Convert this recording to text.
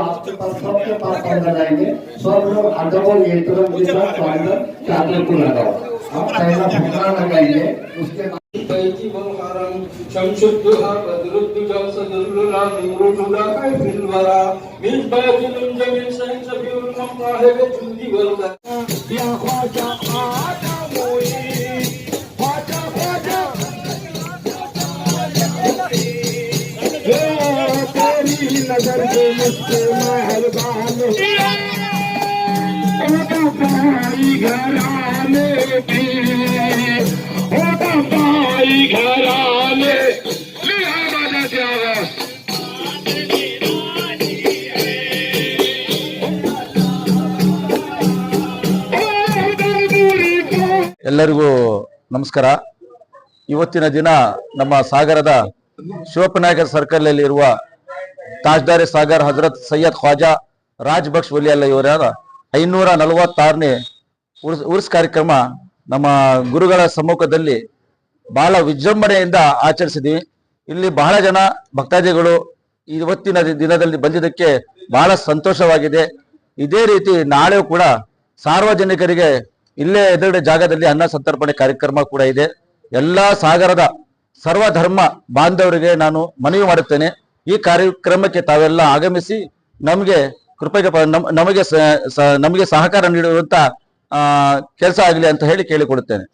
आपके पास, सबके पास अंदर जाएँगे सब लोग अडबल एक तरफ़ तो चादर को लगाओ। आप पहला लगाएँगे, उसके बाद శివహారం శంశుద్దుహ బద్రుద్దుజ సదుర్లులా నిమృతులా కైపిల్వరా మిన్ బాజిలుం జమిన్ సైన్ సబియుల్ మంపాహే చుంది వల్దా యా ఖ్వాజా ఆదా మోయీ नज़र के मुझको महल बाने घराने की पाई घराने ले आवाज जावा ಎಲ್ಲರಿಗೂ ನಮಸ್ಕಾರ ಇವತ್ತಿನ ದಿನ ನಮ್ಮ ಸಾಗರದ ಶಿವಪ್ಪನಾಯಕರ ಸರ್ಕಲ್ ಅಲ್ಲಿ ಇರುವ ತಾಜ್ದಾರಿ ಸಾಗರ್ ಹಜರತ್ ಸೈಯದ್ ಖ್ವಾಜಾ ರಾಜ್ ಬಕ್ಷ್ ವಲಿಯಲ್ಲ ಇವರ ಐನೂರ ನಲವತ್ತಾರನೇ ಉರ್ಸ್ ಉರ್ಸ್ ಕಾರ್ಯಕ್ರಮ ನಮ್ಮ ಗುರುಗಳ ಸಮ್ಮುಖದಲ್ಲಿ ಬಹಳ ವಿಜೃಂಭಣೆಯಿಂದ ಆಚರಿಸಿದ್ವಿ. ಇಲ್ಲಿ ಬಹಳ ಜನ ಭಕ್ತಾದಿಗಳು ಇವತ್ತಿನ ದಿನದಲ್ಲಿ ಬಂದಿದ್ದಕ್ಕೆ ಬಹಳ ಸಂತೋಷವಾಗಿದೆ. ಇದೇ ರೀತಿ ನಾಳೆ ಕೂಡ ಸಾರ್ವಜನಿಕರಿಗೆ ಇಲ್ಲೇ ಎದುರುಗಡೆ ಜಾಗದಲ್ಲಿ ಅನ್ನ ಸಂತರ್ಪಣೆ ಕಾರ್ಯಕ್ರಮ ಕೂಡ ಇದೆ. ಎಲ್ಲ ಸಾಗರದ ಸರ್ವ ಧರ್ಮ ಬಾಂಧವರಿಗೆ ನಾನು ಮನವಿ ಮಾಡುತ್ತೇನೆ. ಈ ಕಾರ್ಯಕ್ರಮಕ್ಕೆ ತಾವೆಲ್ಲ ಆಗಮಿಸಿ ನಮಗೆ ಕೃಪೆಗೆ ನಮಗೆ ನಮಗೆ ಸಹಕಾರ ನೀಡುವಂತ ಕೆಲಸ ಆಗಲಿ ಅಂತ ಹೇಳಿ ಕೇಳಿಕೊಡುತ್ತೇನೆ